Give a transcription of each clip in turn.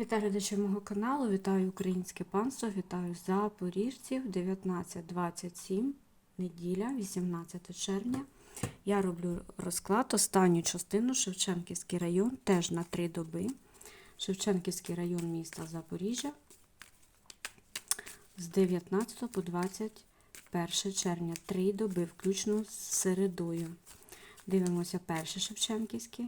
Вітаю глядачів мого каналу, вітаю українське панство, вітаю запоріжців 19.27, неділя, 18 червня. Я роблю розклад, останню частину Шевченківський район, теж на три доби. Шевченківський район міста Запоріжжя з 19 по 21 червня. Три доби, включно з середою. Дивимося перший Шевченківський.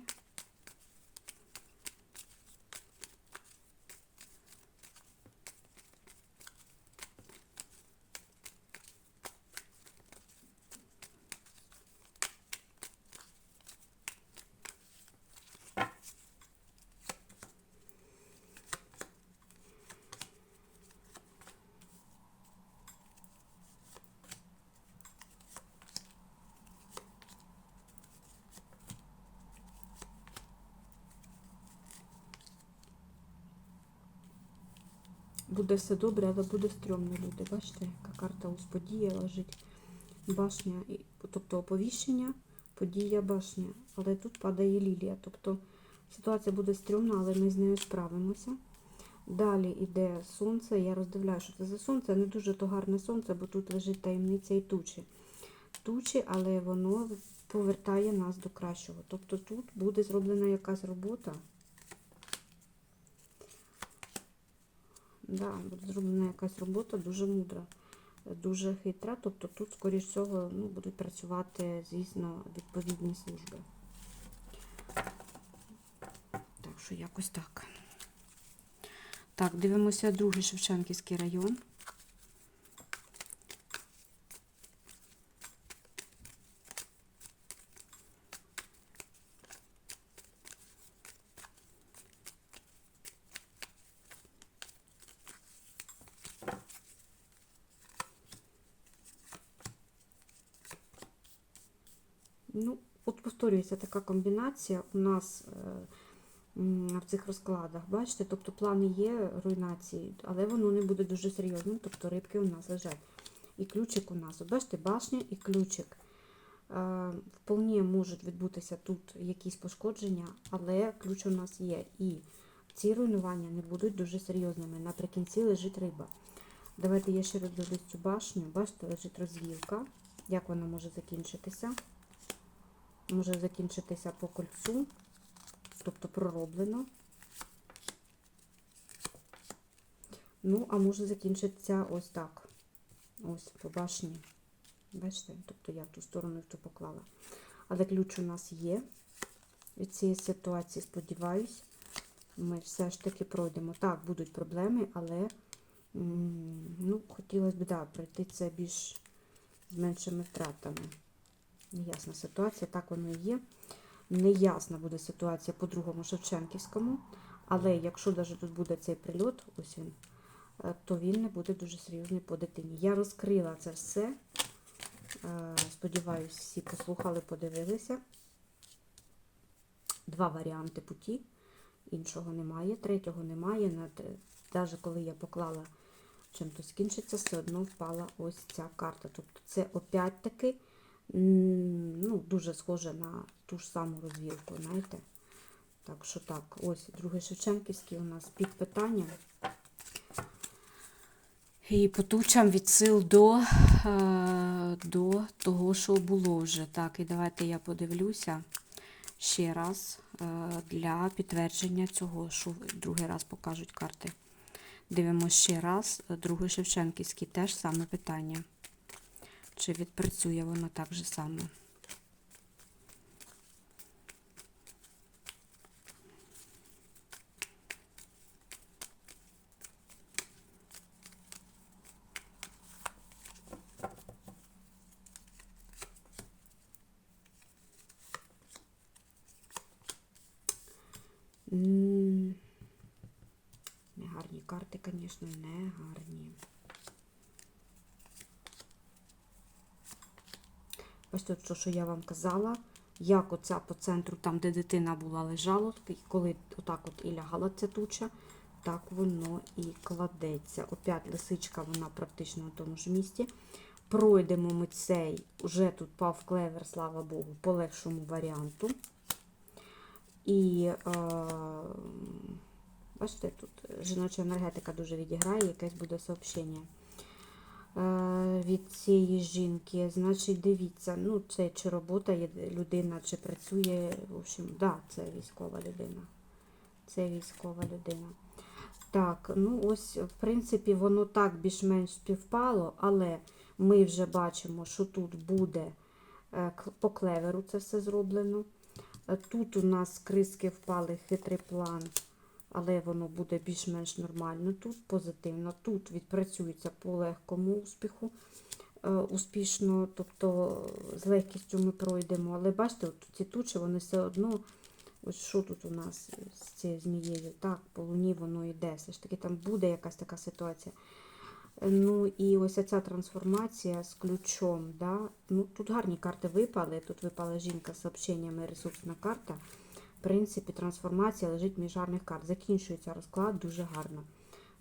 Буде все добре, але буде стрьомно, люди. Бачите, яка карта ось подія лежить. Башня, тобто оповіщення, подія, башня. Але тут падає лілія. Тобто ситуація буде стрьомна, але ми з нею справимося. Далі йде сонце. Я роздивляю, що це за сонце. Не дуже то гарне сонце, бо тут лежить таємниця і тучі. Тучі, але воно повертає нас до кращого. Тобто тут буде зроблена якась робота. Да, буде зроблена якась робота дуже мудра, дуже хитра. Тобто тут, скоріш всього, ну, будуть працювати, звісно, відповідні служби. Так що якось так. Так, дивимося другий Шевченківський район. Ну, от повторюється така комбінація у нас е, в цих розкладах. Бачите, тобто плани є руйнації, але воно не буде дуже серйозним, тобто рибки у нас лежать. І ключик у нас. Бачите, башня і ключик. Е, Вполне можуть відбутися тут якісь пошкодження, але ключ у нас є. І ці руйнування не будуть дуже серйозними. Наприкінці лежить риба. Давайте я ще роздивлюсь цю башню. Бачите, лежить розвілка. Як вона може закінчитися? Може закінчитися по кольцу, тобто пророблено. Ну, а може закінчитися ось так. Ось по башні. Бачите? Тобто я в ту сторону в ту поклала. Але ключ у нас є. Від цієї ситуації, сподіваюсь, ми все ж таки пройдемо. Так, будуть проблеми, але ну, хотілося б да, пройти це більш з меншими втратами. Неясна ситуація, так воно і є. Неясна буде ситуація по другому Шевченківському. Але якщо навіть тут буде цей прильот, ось він, е, то він не буде дуже серйозний по дитині. Я розкрила це все. Е, Сподіваюсь, всі послухали, подивилися. Два варіанти путі. Іншого немає, третього немає. Навіть коли я поклала чим то скінчиться, все одно впала ось ця карта. Тобто це опять-таки ну, дуже схоже на ту ж саму розвілку, знаєте. Так що так, ось другий Шевченківський у нас під питанням. І по тучам від сил до, е, до того, що було вже. Так, і давайте я подивлюся ще раз е, для підтвердження цього, що другий раз покажуть карти. Дивимося ще раз. Другий Шевченківський теж саме питання. Чи відпрацює воно так же само? М, Не гарні карти, звісно, не гарні. Ось тут, що, що я вам казала, як оця по центру, там, де дитина була лежала, коли отак от і лягала ця туча, так воно і кладеться. Опять лисичка, вона практично на тому ж місці. Пройдемо ми цей, уже тут пав клевер, слава Богу, по легшому варіанту. І е, Бачите, тут жіноча енергетика дуже відіграє, якесь буде сообщення від цієї жінки. Значить, дивіться, ну це чи робота є людина, чи працює. В общем, да, це військова людина. Це військова людина. Так, ну ось, в принципі, воно так більш-менш співпало, але ми вже бачимо, що тут буде е, по клеверу це все зроблено. Е, Тут у нас криски впали, хитрий план, але воно буде більш-менш нормально тут, позитивно. Тут відпрацюється по легкому успіху, е, успішно, тобто е, з легкістю ми пройдемо. Але бачите, от ці тучі, вони все одно, ось що тут у нас з цією змією, так, по луні воно йде. Все ж таки там буде якась така ситуація. Е, Ну і ось ця трансформація з ключом. Да? Ну, тут гарні карти випали. Тут випала жінка з сообщеннями, ресурсна карта. В принципі, трансформація лежить між гарних карт. Закінчується розклад дуже гарно.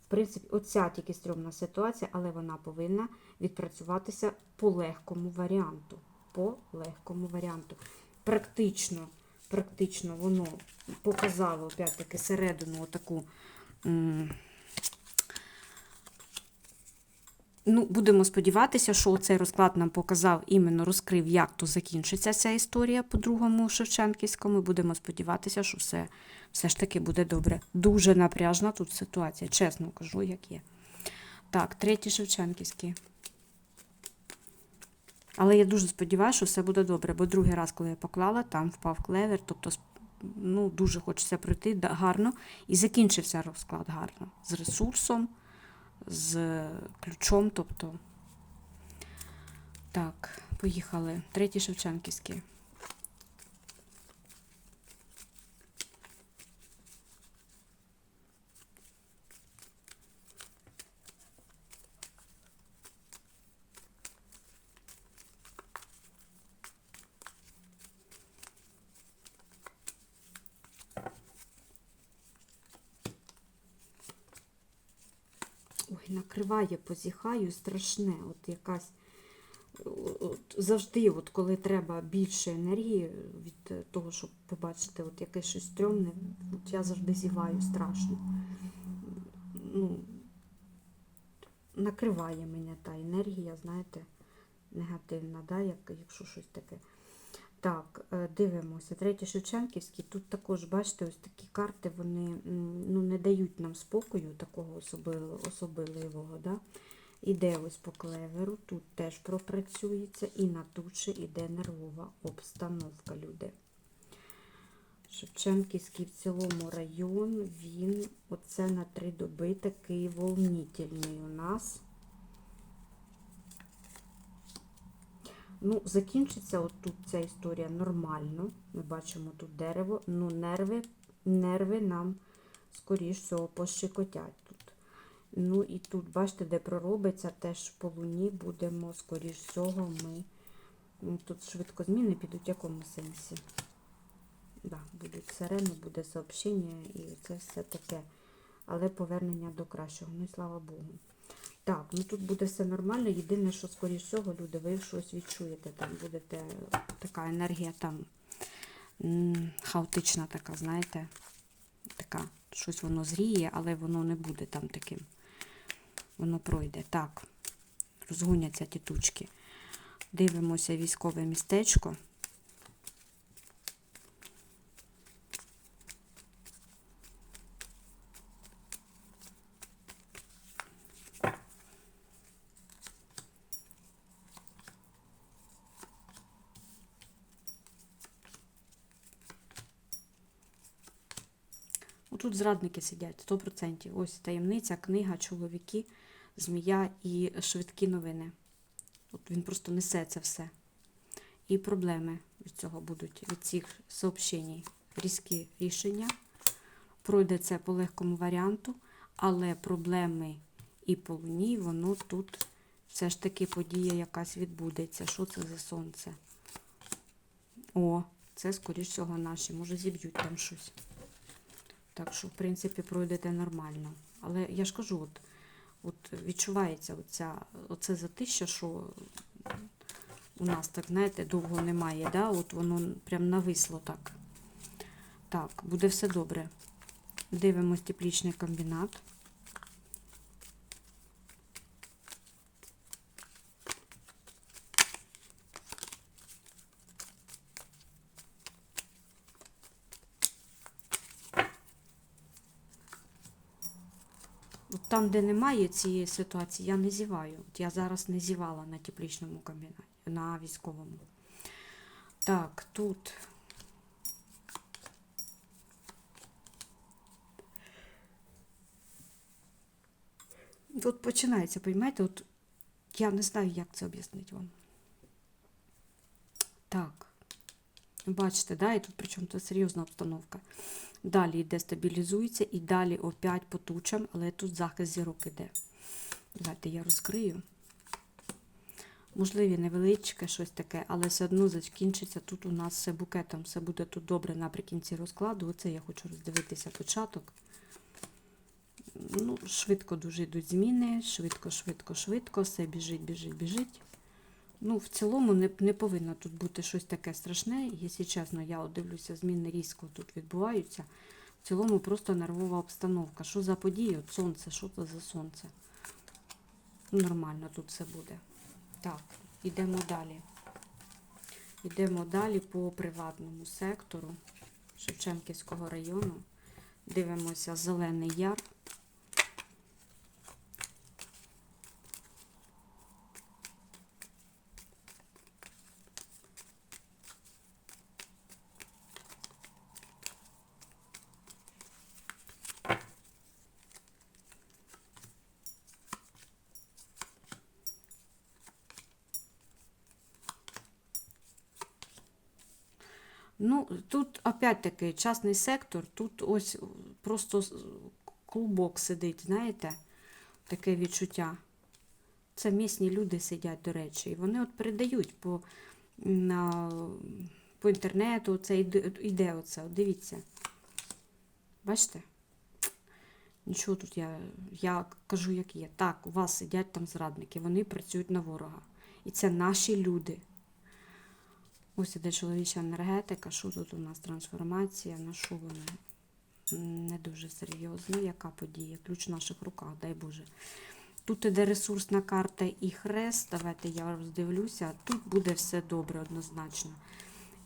В принципі, оця тільки стрьомна ситуація, але вона повинна відпрацюватися по легкому варіанту. По легкому варіанту. Практично, практично воно показало опять-таки середину отаку. Ну, будемо сподіватися, що цей розклад нам показав, іменно розкрив, як то закінчиться ця історія по другому Шевченківському. Будемо сподіватися, що все, все ж таки буде добре. Дуже напряжна тут ситуація, чесно кажу, як є. Так, третій Шевченківський. Але я дуже сподіваюся, що все буде добре, бо другий раз, коли я поклала, там впав клевер, тобто ну, дуже хочеться пройти гарно. І закінчився розклад гарно. З ресурсом, з ключом, тобто. Так, поїхали. Третій Шевченківський. Накриває, позіхаю, страшне. От якась от, завжди, от коли треба більше енергії від того, щоб побачити от якесь щось стрьомне, от я завжди зіваю страшно. Ну, накриває мене та енергія, знаєте, негативна, да, як, якщо щось таке. Так, е, дивимося. Третій Шевченківський. Тут також, бачите, ось такі карти, вони ну, не дають нам спокою такого особливого. Да? Іде ось по клеверу, тут теж пропрацюється, і на тучі іде нервова обстановка, люди. Шевченківський в цілому район, він оце на три доби такий волнительний у нас. Ну, закінчиться от тут ця історія нормально. Ми бачимо тут дерево, ну нерви, нерви нам, скоріш всього, пощекотять тут. Ну і тут, бачите, де проробиться, теж по луні будемо, скоріш всього, ми. Тут швидко зміни підуть в якому сенсі. Да, будуть сирени, буде сообщення і це все таке. Але повернення до кращого. Ну і слава Богу. Так, ну тут буде все нормально. Єдине, що, скоріш всього, люди, ви щось відчуєте. Там будете така енергія там хаотична така, знаєте, така, щось воно зріє, але воно не буде там таким. Воно пройде. Так, розгоняться ті тучки. Дивимося військове містечко. Тут зрадники сидять 100%. Ось таємниця, книга, чоловіки, змія і швидкі новини. От він просто несе це все. І проблеми від цього будуть, від цих сообщень. Різкі рішення. Пройде це по легкому варіанту, але проблеми і по луні, воно тут все ж таки подія якась відбудеться. Що це за сонце? О, це, скоріш всього, наші. Може, зіб'ють там щось. Так що, в принципі, пройдете нормально. Але я ж кажу, от, от відчувається оця, оце затища, що у нас так, знаєте, довго немає, да? от воно прям нависло так. Так, буде все добре. Дивимось теплічний комбінат. От там, де немає цієї ситуації, я не зіваю. От я зараз не зівала на теплічному комбінаті, на військовому. Так, тут. Тут починається, розумієте, от я не знаю, як це об'яснити вам. Так. Бачите, да, і тут причому це серйозна обстановка. Далі йде стабілізується і далі опять по тучам, але тут захист зірок іде. Давайте я розкрию. Можливі невеличке щось таке, але все одно закінчиться тут у нас все букетом. Все буде тут добре наприкінці розкладу. Оце я хочу роздивитися початок. Ну, Швидко дуже йдуть зміни, швидко, швидко, швидко, все біжить, біжить, біжить. Ну, в цілому не, не повинно тут бути щось таке страшне. Якщо чесно, я дивлюся, зміни різко тут відбуваються. В цілому просто нервова обстановка. Що за події? От сонце, що це за сонце? Нормально тут все буде. Так, йдемо далі. Йдемо далі по приватному сектору Шевченківського району. Дивимося Зелений Яр. Ну, тут опять-таки частний сектор, тут ось просто клубок сидить, знаєте, таке відчуття. Це місні люди сидять, до речі, і вони от передають по, на, по інтернету, це йде, йде оце, от дивіться. Бачите? Нічого тут я, я кажу, як є. Так, у вас сидять там зрадники, вони працюють на ворога. І це наші люди. Ось іде чоловіча енергетика. Що тут у нас трансформація? На що вона? Не дуже серйозно. Яка подія? Ключ в наших руках, дай Боже. Тут іде ресурсна карта і хрест. Давайте я роздивлюся. Тут буде все добре, однозначно.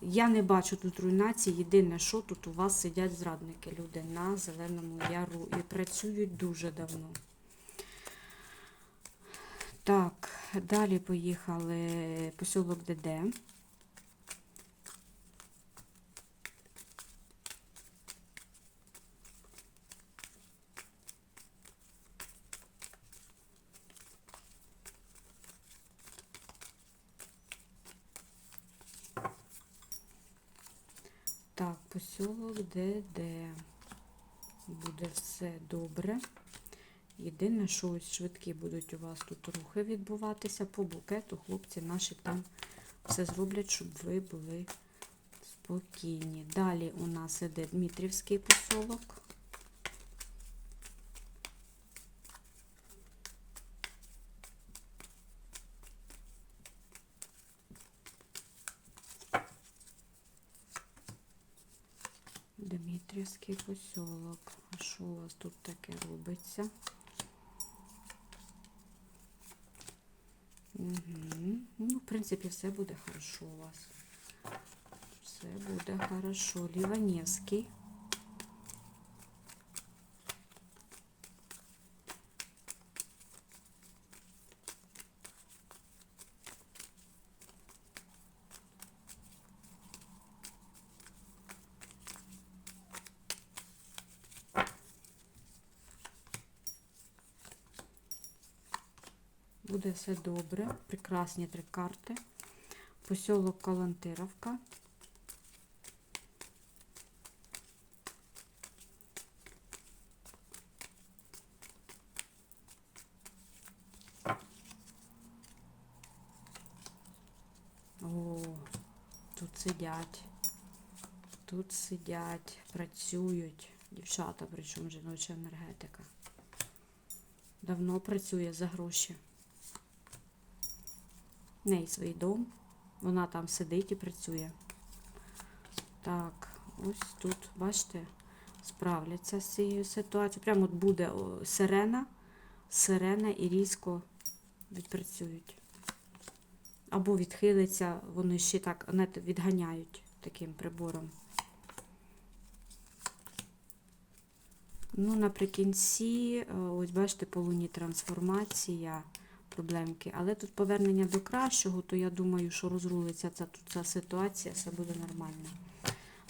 Я не бачу тут руйнації. Єдине, що тут у вас сидять зрадники, люди на зеленому яру і працюють дуже давно. Так, далі поїхали посілок ДД. Так, посілок ДД. Буде все добре. Єдине, що ось швидкі будуть у вас тут рухи відбуватися по букету. Хлопці наші там все зроблять, щоб ви були спокійні. Далі у нас іде Дмитрівський посолок. Дмитрівський посілок. А що у вас тут таке робиться? Угу. Ну, в принципі, все буде хорошо у вас. Все буде хорошо. Ліванівський. Буде все добре. Прекрасні три карти. Посілок Калантировка. О, тут сидять. Тут сидять, працюють. Дівчата, причому жіноча енергетика. Давно працює за гроші. В неї свій дом. Вона там сидить і працює. Так, ось тут, бачите, справляться з цією ситуацією. Прямо от буде сирена, сирена і різко відпрацюють. Або відхилиться, вони ще так відганяють таким прибором. Ну, наприкінці, е, ось бачите, по луні трансформація, проблемки. Але тут повернення до кращого, то я думаю, що розрулиться ця, тут ця ситуація, все буде нормально.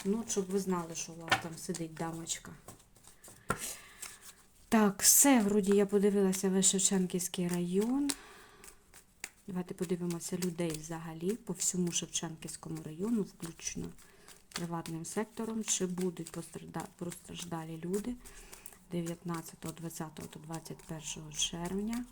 Ну, щоб ви знали, що у вас там сидить дамочка. Так, все, вроді я подивилася весь Шевченківський район. Давайте подивимося людей взагалі по всьому Шевченківському району, включно приватним сектором, чи будуть постражда- постраждалі люди 19, 20 та 21 червня.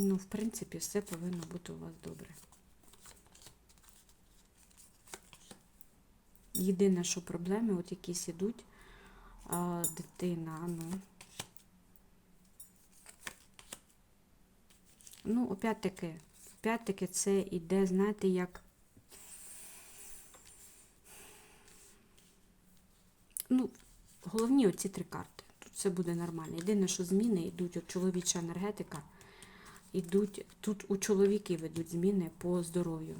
Ну, в принципі, все повинно бути у вас добре. Єдине, що проблеми, от якісь ідуть, а, дитина, ну. Ну, опять-таки, опять-таки це іде, знаєте, як. Ну, головні оці три карти. Тут все буде нормально. Єдине, що зміни йдуть, от чоловіча енергетика, ідуть, тут у чоловіків ідуть зміни по здоров'ю.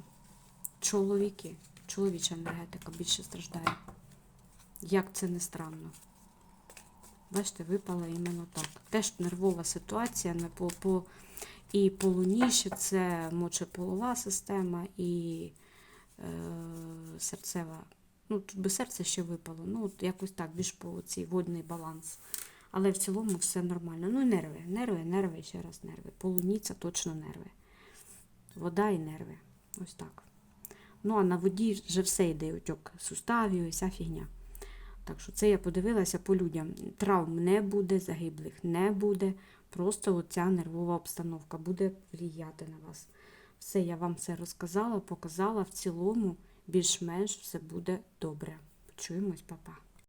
Чоловіки, чоловіча енергетика більше страждає. Як це не странно. Бачите, випала іменно так. Теж нервова ситуація не по, по, і по луні ще це мочеполова система і е, серцева. Ну, тут би серце ще випало. Ну, от якось так, більш по цій водний баланс. Але в цілому все нормально. Ну нерви, нерви, нерви, ще раз нерви. По луні це точно нерви. Вода і нерви. Ось так. Ну, а на воді вже все йде отьок суставів і вся фігня. Так що це я подивилася по людям. Травм не буде, загиблих не буде. Просто оця нервова обстановка буде вліяти на вас. Все, я вам все розказала, показала. В цілому більш-менш все буде добре. Почуємось, папа.